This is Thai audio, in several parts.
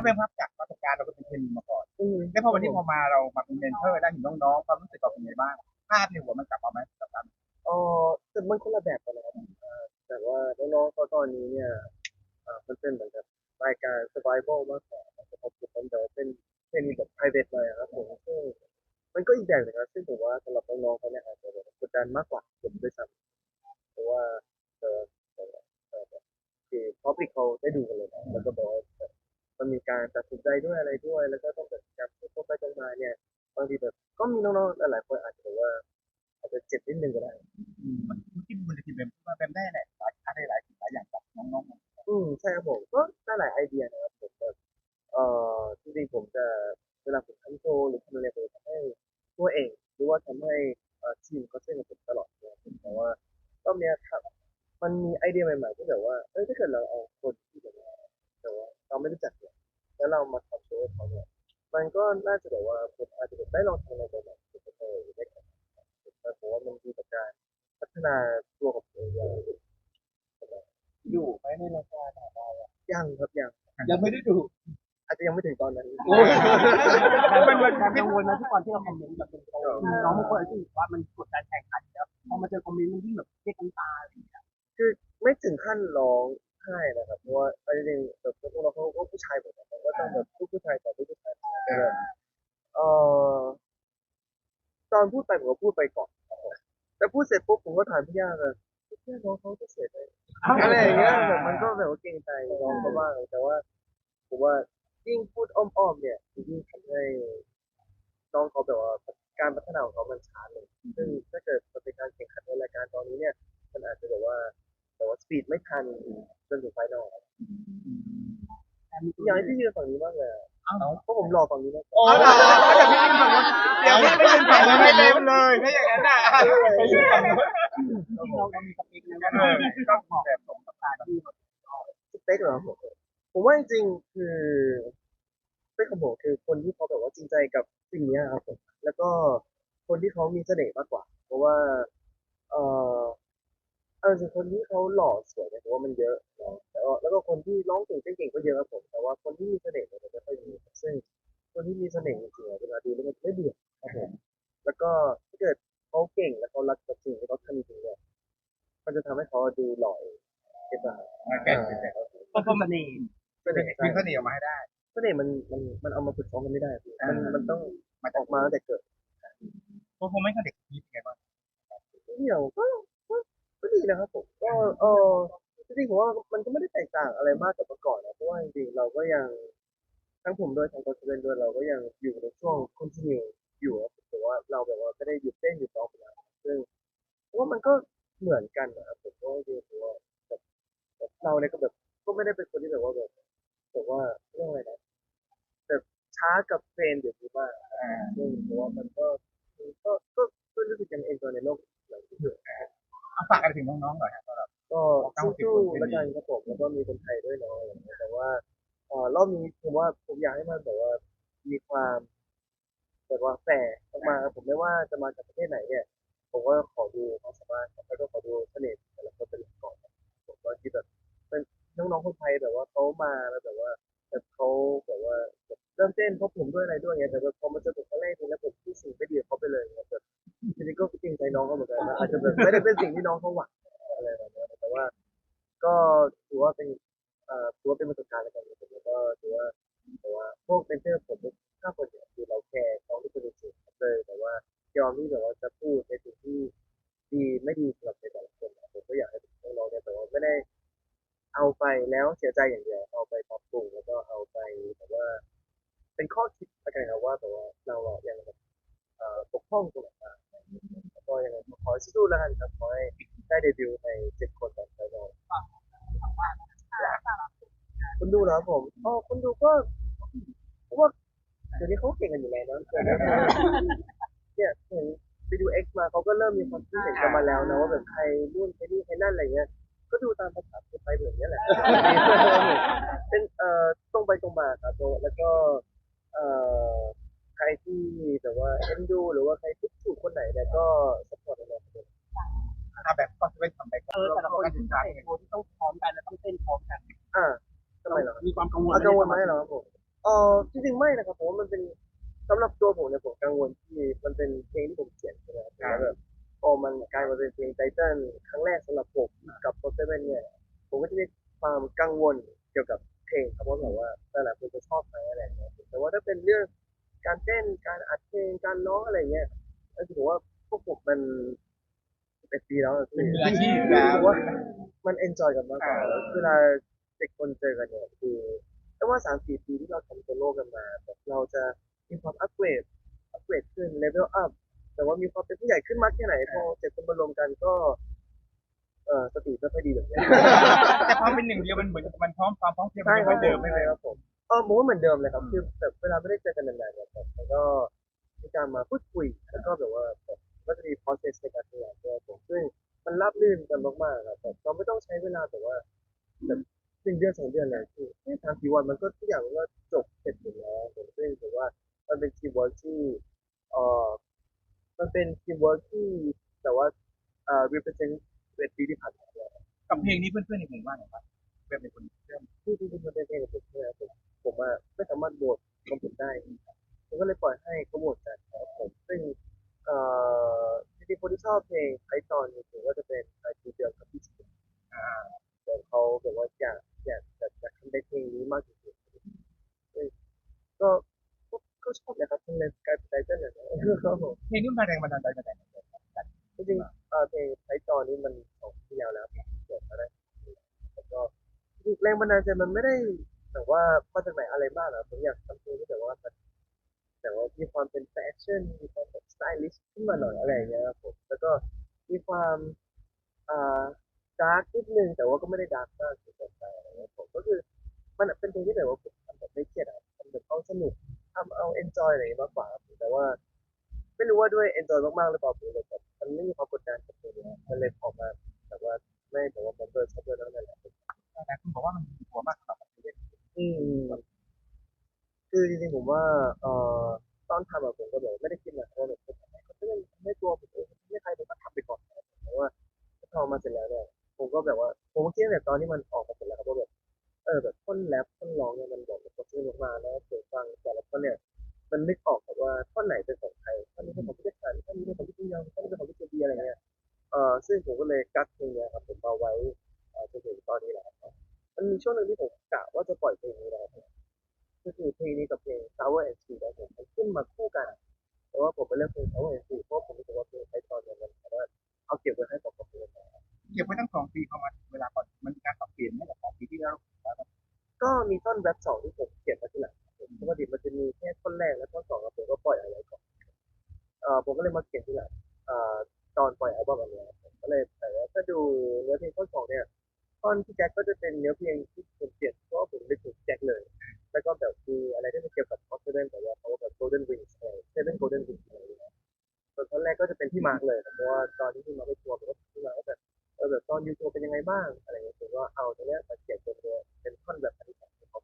าเป็นภาพจากประสบการณ์เราก็เป็นเทรนนีมาก่อนอืมแล้วพอวันนี้พอมาเรามาเป็นเมนเทอร์ได้เห็นน้องๆความรู้สึกเราเป็นไงบ้างภาพในหัวมันกลับมาไหมกับการเออแต่มันคนละแบบกันนะครับเอ่อแต่ว่าน้องๆเขาตอนนี้เนี่ยอ่ามันเป็นเหมือนกับรายการ survival มากกว่านะครับผมเป็นแบบเป็นเป็นแบบ private เลยอะครับผมซึ่งมันก็อีกแบบหนึงครับซึ่งผมว่าสำหรับน้องๆเขาเนี่ยอาจจะแบบกดดันมากกว่าผมด้วยซ้ำเพราะว่าเออเออเออคือ public เขาได้ดูกันเลยนะแล้วก็บอกว่าแบบ มันมีการตัดสินใจด้วยอะไรด้วย แล้วก็ต้องแบบการพูดตรงไปตรงมาเนี่ยบางทีแบบก็มีน้องๆหลายๆคนอาจจะแบบว่า อาจจะเจ็บนิดนึงก็ได้อืมมันที่มันจะกินเป็นมาเป็นได้แหละหลายอะไรหลายสิ่งหลายอย่างกับน้องๆอืมใช่ครับผมก็ได้หลายไอเดียนะครับผมแบบเอ่อจริงๆผมจะเวลาผมทำโชว์หรือทำอะไรผมทำให้ตัวเอง หรือว่าทำให้เอ่อทีมเขาช่วยกับผมตลอดนะครับผมแต่ว่ารอบเนี้ยครับมันมีไอเดียใหม่ๆที่แบบว่าเอ้ยถ้าเกิดเราเอาคนที่แบบว่าแต่ว่าเราไม่รู้จักเนี่ย แล้วเรามาทำโชว์ให้เขาเนี่ยมันก็น่าจะแบบว่าผมอาจจะแบบได้ลองทำอะไรใหม่ๆที่ผมเคยได้ทำแต่ผมว่ามันดีกับการพัฒนาตัวของตัวเองอย่างอยู่ไหมในรายการของเราอะยังครับยังยังไม่ได้ดู อาจจะยังไม่ถึงตอนนั้นมันเป็นการกังวลนะทุกคนที่เราคอมเมนต์แบบเป็นน้องบางคนอาจจะรู้สึกว่ามันกดดันแข่งขันแล้วพอมาเจอคอมเมนต์มันยิ่งแบบเรียกน้ำตาอะไรอย่างเงี้ยคือไม่ถึงขั้นร้องไห้นะครับเพราะว่าเอาจริงๆแบบพวกเราเขาก็ผู้ชายหมดนะก็ต้อง แบบพูดผู้ชายต่อพูดผู้ชายแต่แบบเอ่อตอนพูดไปผมก็พูดไปก่อนครับผมแต่พูดเสร็จปุ๊บผมก็ถามพี่ย่าเลยพี่ย่าน้องเขาจะเสียใจอะไรอย่างเงี้ยแบบมันก็แบบว่าเกรงใจน้องเขาบ้างแต่ว่าผมว่ายิ่งพูดอ้อมๆเนี่ยยิ่งทำให้น้องเขาแบบว่าการพัฒนาของเขามันช้าลงซึ่งถ้าเกิดมันเป็นการแข่งขันในรายการตอนนี้เนี่ย มันอาจจะแบบว่าแต่ว่าสปีดไม่ทันจนถึงไฟนอลครับ อยากให้พี่ยืนฝั่งนี้มากเลยอะเพราะผมรอฝั่งนี้มากกว่าโอ้ยเดี๋ยวไม่เป็นฝั่งนั้นไม่เต็มเลยถ้าอย่างนั้นอะจริงๆเราเรามีสเปคนะว่าเราต้องแบบสมกับการที่สเปคเหรอผมผมว่าจริงๆคือสเปคของผมคือคนที่เขาแบบว่าจริงใจกับสิ่งเนี้ยครับผมแล้วก็คนที่เขามีเสน่ห์มากกว่า เพราะว่า เอ่อ เอาจริงๆคนที่เขาหล่อสวยเนี่ยผมว่ามันเยอะนะแต่ว่าแล้วก็คนที่ร้องเก่งเต้นเก่งก็เยอะครับผม แต่ว่าคนที่มีเสน่ห์เนี่ยมันไม่ค่อยมีซึ่งคนที่มีเสน่ห์จริงๆอะเวลาดูแล้วมันไม่เบื่อครับผมแล้วก็ถ้าเกิดเขาเก่งแล้วเขารักกับสิ่งที่เขาทำจริงๆเนี่ยมันจะทำให้เขาดูหล่อเองเก็ตป่ะมันเป็นก็คือมันเองเสน่ห์มีใช่เสน่ห์ออกมาให้ได้ เสน่ห์มันมันมันเอามาฝึกซ้อมกันไม่ได้พี่มันอ่ามัมันต้องมาอจากอกมาตั้งแต่เกิดเพราะผมไม่ค่อยเด็กนิดไงบ้างเดี่ยวก็ก็ก็ดี นะครับผมก็เออจริงๆผมว่ามันก็ไม่ได้แตกต่างอะไรมากกับเมื่อก่อนนะเพราะว่าจริงๆเราก็ยังทั้งผมด้วยทั้งโค้ชเบนด้วยเราก็ยังอยู่ในช่วงคอนติเนียอยู่ครับแต่ว่าเราแบบว่าไม่ได้หยุดเต้นหยุดร้องไปแล้วซึ่งเพราะว่ามันก็เหมือนกันนะครับผมก็จริงๆผมว่าแบบแบบเราเนี่ยก็แบบก็ไม่ได้เป็นคนที่แบบว่าแบบแบบว่าเรื่องอะไรนะแบบช้ากับเทรนด์อยู่ที่บ้านอ่าซึ่งผมว่ามันก็ก็ก็ก็รู้สึกยังเอ็นจอยในโลกหลังที่อยู่ เอาฝากอะไรถึงน้องๆหน่อยครับสำหรับ ก็สู้ๆแล้วกันครับผมแล้วก็มีคนไทยด้วยเนาะอะไรอย่างเงี้ยแต่ว่าเอ่อรอบนี้ผมว่าผมอยากให้มันแบบว่ามีความแบบว่าแฟร์มาครับผมไม่ว่าจะมาจากประเทศไหนเนี่ย ผมก็ขอดูความสามารถครับแล้วก็ขอดูเสน่ห์แต่ละคนเป็นหลักก่อนครับผมว่าที่แบบเป็นน้องๆคนไทยแบบว่าเขามาแล้วแบบว่าแบบเขาแบบว่าแบบเริ่มเต้นเพราะผมด้วยอะไรด้วยไงแต่แบบพอมาเจอผมครั้งแรก อาจจะแบบไม่ได้เป็นสิ่งที่น้องเขาหวังอะไรแบบนี้แต่ว่า ก็ถือว่าเป็นเอ่อถือว่าเป็นประสบการณ์แล้วกันผมแล้วก็ถือว่าแต่ว่าพวกเป็นเพื่อนผมถ้าคนเนี่ยคือเราแคร์เขาที่เป็นจริงๆเลยแต่ว่ายอมที่แบบว่าจะพูดในสิ่งที่ดีไม่ดีสำหรับในแต่ละคนผมก็อยากให้น้องเนี่ยแต่ว่าไม่ได้เอาไปแล้วเสียใจอย่างเดียวเอาไปปรับปรุงแล้วก็เอาไปแต่ว่า เป็นข้อคิดละกันครับว่าแต่ว่าเราอะยังแบบเอ่อปกป้องตัวเองมาแล้วก็ยังไงขอ สู้ๆแล้วกันครับขอให้ได้เดบิวต์ในเจ็ดคนต่อไปเนาะคุณดูเหรอผมอ๋อคุณดูก็ผมว่าเดี๋ยวนี้เขาเก่งกันอยู่แล้วนะเนี่ยเห็นไปดูเอ็กมาเขาก็เริ่มมีความคิดเห็นกันมาแล้วนะว่าแบบใครนู่นใครนี่ใครนั่นอะไรเงี้ยก็ดูตามภาษาคนไปแบบนี้แหละ เป็นเอ่อตรงไปตรงมาครับแล้วก็เอ่อใครที่แบบว่าเอ็นดูหรือว่าใครที่ถูกคนไหนเนี่ยก็สปอร์ตกันเลยถ้าแบบก็จะเป็นทำไปก็เออแต่ละคนที่ใส่โชว์ที่ต้องพร้อมกันและต้องเต้นพร้อมกันอ่าทำไมเหรอมีความกังวลอากังวลไหมเหรอครับผมออจริงๆไม่นะครับผมว่ามันเป็นสำหรับตัวผมเนี่ยผมกังวลที่มันเป็นเพลงที่ผมเขียนใช่ไหมครับแล้วแบบพอมันกลายมาเป็นเพลงไตเติ้ลครั้งแรกสำหรับผมกับโปรเซเว่นเนี่ยผมก็จะมีความกังวลเกี่ยวกับเพลงครับว่าแบบว่าหลายๆคนจะชอบไหมอะไรอย่างเงี้ยแต่ว่าถ้าเป็นเรื่อง การเต้นการอัดเพลงการร้องอะไรเงี้ยก็ถือว่าพวกผมมันเป็นปีแล้วอะพี่มืออาชีพแล้วรู้สึกว่ามันเอนจอยกันมากกว่าแล้วเวลาเด็กคนเจอกันเนี่ยคือแต่ว่าสามสี่ปีที่เราทำโซโล่กันมาแบบเราจะมีความอัปเกรดอัปเกรดขึ้นเลเวลอัพแต่ว่ามีความเป็นผู้ใหญ่ขึ้นมากแค่ไหนพอเจ็ดคนมารวมกันก็เออสติไม่ค่อยดีแบบเนี้ยแต่พอเป็นหนึ่งเดียวมันเหมือนมันพร้อมความพร้อมเพรียงมันใช่ยังครัไม่บเดิมไม่ใช่เลยครับผม เออผมว่าเหมือนเดิมเลยครับคือแบบเวลาไม่ได้เจอกันนานๆเนี่ยครับแล้วก็มีการมาพูดคุยแล้วก็แบบว่าแบบก็จะมี process ในการทำงานด้วยผมซึ่งมันราบรื่นกันมากๆครับแบบเราไม่ต้องใช้เวลาแต่ว่าแบบหนึ่งเดือนสองเดือนเลยคือแค่สามสี่วันมันก็ทุกอย่างมันก็จบเสร็จหมดแล้วผมซึ่งถือว่ามันเป็นทีมเวิร์กที่เอ่อมันเป็นทีมเวิร์กที่แต่ว่าเอ่อ represent เวทีที่ผ่านมาเนี่ยกับเพลงนี้เพื่อนๆในกลุ่มว่าไงครับเป็นคนเชื่อมที่ที่ที่มันเป็นเพลงของผมเนี่ย ผมผมว่าไม่สามารถโหวตของผมได้ผมก็เลยปล่อยให้เขาโหวตกันครับผมซึ่งเอ่อจริงๆคนที่ชอบเพลงไอตอนนี้ผมก็จะเป็นไอทีเดียวกับพี่ชิอ่าแต่เขาแบบว่าอยากอยากอยากอยากทำได้เพลงนี้มากที่สุดก็ก็ก็ชอบนะครับทั้งในกลายเป็นไตเติ้ลเนี่ยนะครับผมเพลงนี้มันแรงบันดาลใจมาจากไหนจริงๆเอ่อเพลงไอตอนนี้มันสองปีแล้วนะครับเกิดมาได้แล้วก็แรงบันดาลใจมันไม่ได้ แต่ว่ามาจากไหนอะไรบ้างอะผมอยากทำเพลงที่แบบว่า แต่ว่ามีความเป็นแฟชั่นมีความแบบสไตลิชขึ้นมาหน่อยอะไรอย่างเงี้ยครับผมแล้วก็มีความอ่าดาร์กนิดนึงแต่ว่าก็ไม่ได้ดาร์กมากจนเกินไปอะไรเงี้ยผมก็คือมันเป็นเพลงที่แบบว่าผมทำแบบไม่เครียดอะทำแบบเอาสนุกทำเอาเอนจอยอะไรมากกว่าครับแต่ว่า ไม่รู้ว่าด้วยเอนจอยมากๆหรือเปล่าผมเลยแบบมันไม่มีความกดดันกับเพลงนี้มันเลยออกมาแต่ว่าไม่แต่ว่าผมเปิดชอบด้วยแล้วนั่นแหละแต่คุณบอกว่ามันมีตัวมาก อืม คือจริงๆผมว่า เอ่อตอนทำอะผมก็แบบไม่ได้คิดนะว่าแบบจะทำให้เขาไม่ไม่ตัวผมเองไม่ใครผมก็ทำไปก่อนแต่ว่าพอมาเสร็จแล้วเนี่ยผมก็แบบว่า ผมก็คิดแบบตอนที่มันออกมาเสร็จแล้วครับว่าแบบเออแบบท่อนแรปท่อนร้องเนี่ยมันแบบมันสนุกมากแล้วผมฟังแต่ละท่อนเนี่ย มันนึกออกแบบว่าท่อนไหนเป็นของใครท่อนนี้เป็นของพี่เจสันท่อนนี้เป็นของพี่ตุ้ยองท่อนนี้เป็นของพี่เจบีอะไรเงี้ยเออซึ่งผมก็เลยกักเพลงเนี้ยครับผมเอาไว้เอ่อจนถึงตอนนี้แหละ มันมีช่วงหนึ่งที่ผมกะว่าจะปล่อยเพลงนี้แล้วก็คือเพลงนี้กับเพลง Sour and Sweet ครับผมมันขึ้นมาคู่กัน แต่ว่าผมไปเลือกเพลง Sour and Sweet เพราะผมรู้สึกว่าเพลงไอตอนเนี่ยมันสามารถเอาเก็บไว้ให้กับคนอื่นได้เก็บไว้ตั้งสองปีพอมาเวลาก่อนมันมีการปรับเปลี่ยนไม่จากสองปีที่แล้วก็มีท่อนแรปสองที่ผมเขียนมาทีหลังครับผมปกติมันจะมีแค่ท่อนแรกและท่อนสองแล้วผมก็ปล่อยเอาไว้ก่อนเอ่อผมก็เลยมาเขียนทีหลังเอ่อตอนปล่อยอัลบั้มอันเนี้ยครับผมก็เลยแต่ว่าถ้าดูเนื้อเพลงท่อนสองเนี่ย ท่อนที่แจ็คก็จะเป็นเนื้อเพลงที่ผมเขียนเพราะว่าผมนึกถึงแจ็คเลย แล้วก็แบบมีอะไรที่มันเกี่ยวกับคอสเซเว่นแต่ว่าเขาแบบ golden wings อะไรเซเว่น golden wings อะไรอย่างเงี้ยส่วนตอนแรกก็จะเป็นที่มาร์กเลยครับเพราะว่าตอนที่พี่มาร์กไปทัวร์ผมก็ที่มาร์กว่าแบบเออแบบตอนยูทัวร์เป็นยังไงบ้างอะไรเงี้ยผมก็เอาตรงเนี้ยมาเขียนเป็นตัวเป็นท่อนแบบอธิษฐานของเขา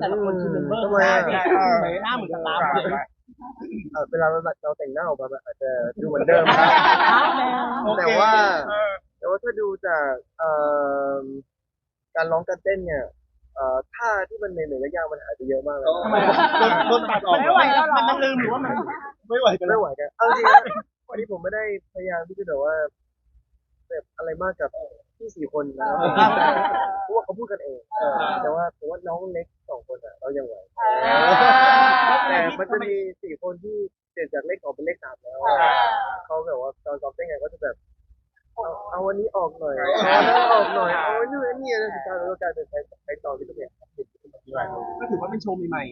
แต่ละคนคือเมมเบอร์ทำไมอะหน้าเหมือนสตาร์ฟเลย เอ่อเวลาเราเราแต่งหน้าออกมามันอาจจะดูเหมือนเดิมครับแต่ว่าแต่ว่าถ้าดูจากเอ่อการร้องการเต้นเนี่ยเอ่อท่าที่มันเหนื่อยๆยากๆมันอาจจะเยอะมากเลยทำไมโดนตัดออกไม่ไหวแล้วมันลืมหรือว่ามันไม่ไหวกันแล้ไม่วไหวกันเอาจริงนะวันนี้ผมไม่ได้พยายามที่จะแบบว่าแบบอะไรมากกับพี่สี่คนนะครับเพราะว่าเขาพูดกันเองเออแต่ว่าผมว่าน้องเล็กสองคนอะเรายังไหวแต่ มันจะมีสี่คนที่เปลี่ยนจากเลขสองเป็นเลขสามแล้วเขาแบบว่าตอนซ้อมเต้นไงก็จะแบบเอาเอาวันนี้ออกหน่อยเอาอันนั้นออกหน่อยเอาอันนี้อันนี้แล้วสุดท้ายเราก็กลายเป็นใช้ใช้ต่อที่ตัวเองก็ถือว่าเป็นโชว์ใหม่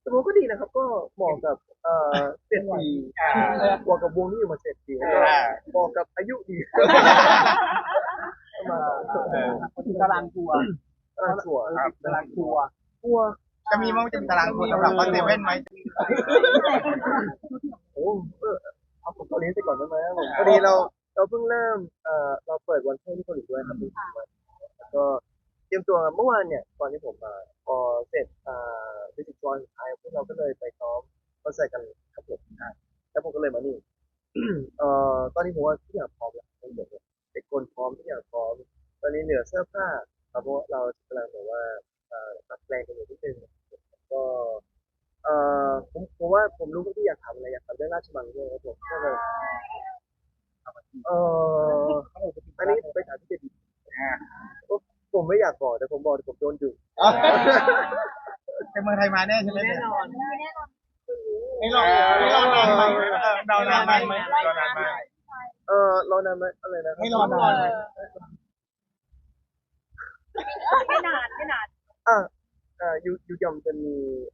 แต่ผมก็ดีนะครับ ก็เหมาะกับเอ่อเจ็ดปีเหมาะกับวงที่อยู่มาเจ็ดปีแล้วก็เหมาะกับอายุดีมาๆก็ถึงตารางทัวร์เออชัวร์ตารางทัวร์ กลัว จะมีมั้งจะมีตารางคนสำหรับคอนเซเว่นไหมโอ้เออเอาผมเกาหลีไปก่อนได้ไหมผมพอดีเราเราเพิ่งเริ่มเอ่อเราเปิดวันเที่ยวที่เกาหลีด้วยครับแล้วก็เตรียมตัวเมื่อวานเนี่ยตอนที่ผมมาพอเสร็จอ่าวิสิตจอยสุดท้ายพวกเราก็เลยไปซ้อมคอนเสิร์ตกันครับผมแล้วผมก็เลยมานี่เอ่อตอนนี้ผมว่าทุกอย่างพร้อมแล้วทั้งหมดเลยเด็กคนพร้อมทุกอย่างพร้อม ตอนนี้เหลือเสื้อผ้าครับเพราะว่าเรากำลังแบบว่าเอ่อตัดแปลงกันอยู่นิดนึงก็ เอ่อผมผมว่าผมรู้ว่าที่อยากทำอะไรอยากทำเรื่องราชมังด้วยครับผมก็เลยเอ่ออันนี้ไปถามพี่เจดีผมไม่อยากบอกแต่ผมบอกแต่ผมโดนดุในเมืองไทยมาแน่ใช่ไหมแน่นอนไม่รอไม่รอนานไหมรอนานไหมรอนานไหมเออรอนานไหมอะไรนะไม่รอนานไม่นานไม่นานอ่าอ่ายูยูยอมจะมีอ่า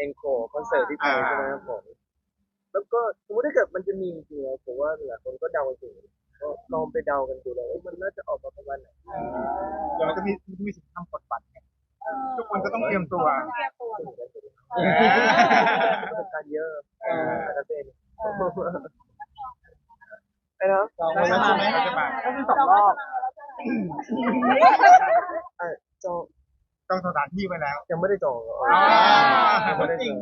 เอ็นโคคอนเสิร์ตที่ไทยใช่ไหมครับผมแล้วก็สมมติถ้าเกิดมันจะมีจริงๆผมว่าหลายคนก็เดากันอยู่ก็ลองไปเดากันดูแล้วว่ามันน่าจะออกมาประมาณไหนเดี๋ยวมันจะมีมีสิทธิ์ทำกดบัตรทุกคนก็ต้องเตรียมตัวเตรียมตัวประสบการณ์เยอะอาจจะเป็นไอ้นะราชมังราชมังก็คือสองรอบอะจอง ต้องสถานที่ไว้แล้ว ยังไม่ได้จองเหรออ่า ยังไม่ได้จอง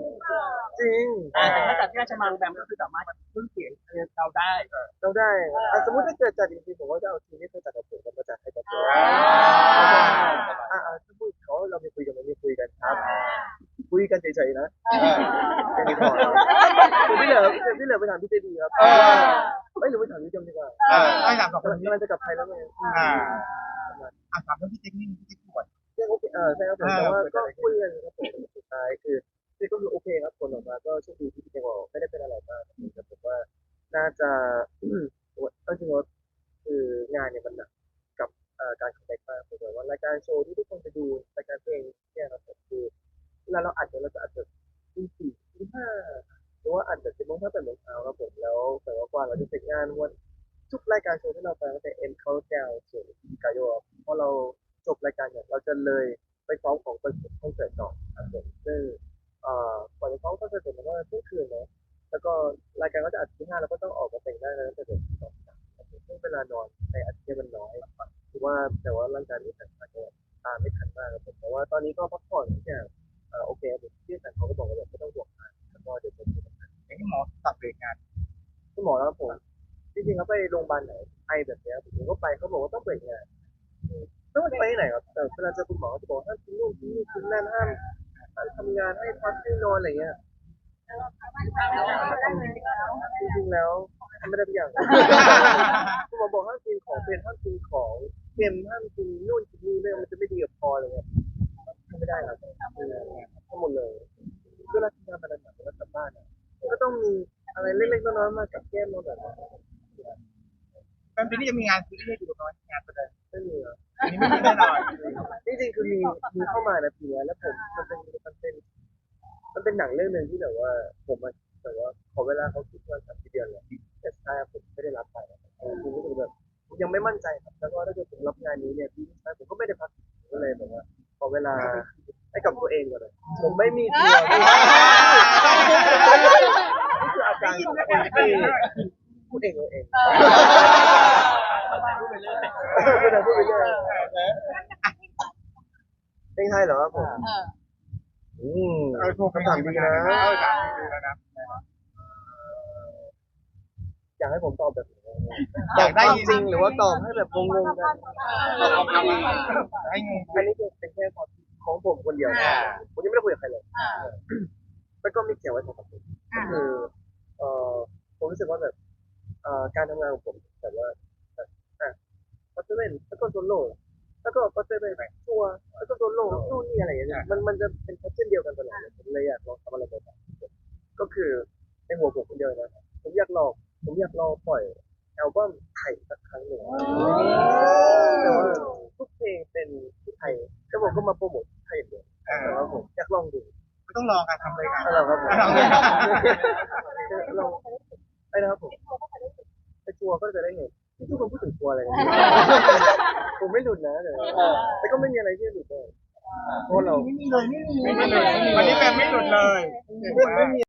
จริงแต่ถ้าจัดที่ราชมังแบมก็คือสามารถพึ่งเสียงเราได้เราได้อะสมมติถ้าเกิดจัดจริงๆผมว่าจะเอาทีมที่เคยจัดกับผมมาจัดให้กับผมอ่าอ่าถ้าพูดเขาเราไม่คุยกันไม่คุยกันครับ คุยกันเฉยๆนะแค่นี้พอครับที่เหลือที่เหลือไปถามพี่เจดีครับไม่หรือไปถามพี่จมดีกว่าเออให้ถามสองคนกำลังนี้กำลังจะกลับไทยแล้วไงอ่าอะถามเรื่องพี่เจ๊กนี่พี่เจ๊ กปวดใช่โอเคเออใช่ครับผมแต่ว่าก็คุยกันครับผมสุดท้ายคือคือก็คือโอเคครับผลออกมา ก็โชคดีที่พี่เจบอกไม่ได้เป็นอะไรมากแต่ผมว่าน่าจะเอาจริงว่าคืองานเนี่ยมันหนักกับการคอนแทคมากคือแบบว่ารายการโชว์ที่ทุกคนจะดูรายการเพลงเนี่ยครับผมคือเวลาเราอัดเนี่ยเราจะอัดแบบตีสี่ตีห้าหรือว่าอัดแบบสิบโมงห้าแปดโมงเช้าครับผมแล้วแต่ว่ากว่าเราจะเสร็จงานวันทุกรายการโชว์ที่เราไปตั้งแต่เอ็นเคาน์ดาวน์ถึงกายโยพอเรา จบรายการเนี่ยเราจะเลยไปซ้อมของคอนเสิร์ตคอนเสิร์ตต่อครับผมซึ่งเอ่อก่อนจะซ้อมคอนเสิร์ตเสร็จมันก็เที่ยงคืนเนาะแล้วก็รายการก็จะอัดที่ห้าแล้วก็ต้องออกมาแต่งหน้าแล้วตั้งแต่สองสามครับผมซึ่งเวลานอนในอาทิตย์มันน้อยถือว่าแต่ว่าร่างกายไม่ทันการเนี่ยตามไม่ทันมากครับผมแต่ว่าตอนนี้ก็พักผ่อนทุกอย่างเอ่อโอเคครับผมที่สันเขาก็บอกว่าแบบไม่ต้องห่วงมากแล้วก็เดี๋ยวจะมีปัญหาอย่างที่หมอตัดเบรกงานคุณหมอแล้วผมจริงๆเขาไปโรงพยาบาลไหนไอแบบเนี้ยผมก็ไปเขาบอกว่าต้องเบรกงานอื มแล้วมันไปไหนครับแต่เวลาเจอคุณหมอจะบอกห้ามกินนู่นกินนี่กินนั่นห้ามห้ามทำงานให้พักให้นอนอะไรเงี้ยจริงๆแล้วทำไม่ได้ทุกอย่างคุณหมอบอกห้ามกินของเป็นห้ามกินของเค็มห้ามกินนู่นกินนี่เรื่องมันจะไม่ดีกับคออะไรเงี้ยทำไม่ได้ครับทั้งหมดเลยเวลาทำงานมาหนักๆแล้วกลับบ้านก็ต้องมีอะไรเล็กๆน้อยๆมากับแก้มเราแบบแฟนปีนี้จะมีงานซีรีส์ดู แน่นอนจริงๆคือมีมีเข้ามานะปีนี้แล้วผมมันเป็นมันเป็น มันเป็นหนังเรื่องหนึ่งที่แบบว่า ผมอะแต่ว่าขอเวลาเขาคิดว่าสามสี่เดือนเลยแต่สุดท้ายอะผมไม่ได้รับไปอะผมรู้สึกแบบยังไม่มั่นใจครับแล้วก็ถ้าเกิดผมรับงานนี้เนี่ยปีสุดท้ายผมก็ไม่ได้พักก็เลยแบบว่าขอเวลาให้กับตัวเองก่อนเลยผมไม่มีตัวนี่คืออาการของคนที่พูดเองตัวเองพูดไปเรื่อยพูดไปเรื่อย เพลงไทยเหรอครับผมอืมเออถูกคำถามดีนะ เออถามดีแล้วนะ อยากให้ผมตอบแบบไหนอยากได้ตอบจริงหรือว่าตอบให้แบบงงๆกันให้งงอันนี้เป็นแค่ความคิดของผมคนเดียวนะผมยังไม่ได้คุยกับใครเลยแล้วก็ไม่เกี่ยวไว้สำหรับผมก็คือเอ่อผมรู้สึกว่าแบบเอ่อการทำงานของผมแบบว่าอะก็จะเล่นแล้วก็โซโล่ แล้วก็ก็จะเล่นทัวร์แล้วก็โซโล่นู่นนี่อะไรอย่างเงี้ยมันมันจะเป็นแพทเทิร์นเดียวกันตลอดเลยผมเลยอยากลองทำอะไรใหม่ๆก็คือในหัวผมคนเดียวนะผมอยากลองผมอยากลองปล่อยอัลบั้มไทยสักครั้งหนึ่งแต่ว่าทุกเพลงเป็นที่ไทยแล้วผมก็มาโปรโมทไทยอย่างเดียวเอแต่อว่าผมอยากลองดูไม่ต้องลองการทำเลยกันอะไรครับผมลองเลยครับลองไอ้นะครับผมไอ้ทัวร์ก็จะได้เห็น ที่ทุกคนพูดถึงทัวร์อะไรกันผมไม่หลุดนะแต่แต่ก็ไม่มีอะไรที่หลุดเลยเพราะเรา ไม่มีเลยไม่มี ไม่มีเลยวันนี้แฟนไม่หลุดเลย ไม่มี